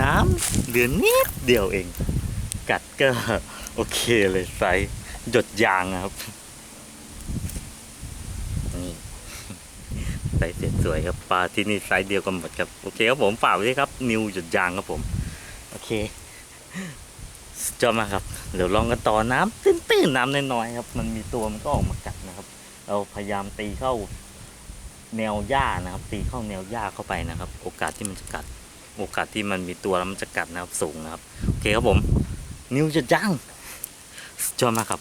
น้ำเหลือนิดเดียวเอง กัดก็โอเคเลยไซหยดยางครับ นี่ไซส์สวยๆครับปลาที่นี่ไซเดียวกันหมดครับ โอเคครับผมฝากไว้ด้วยครับ นิวหยดยางครับผม โอเคสุดยอมากครับ เดี๋ยวลองกันต่อน้ำตื้นๆน้ำน้อยๆครับ มันมีตัวมันก็ออกมากัดนะครับ เราพยายามตีเข้า แนวหญ้านะครับ ตีเข้าแนวหญ้าเข้าไปนะครับ โอกาสที่มันจะกัด โอกาสที่มันมีตัวแล้วมันจะกัดนะครับสูงนะครับ โอเคครับผม นิวจะจังชอมากครับ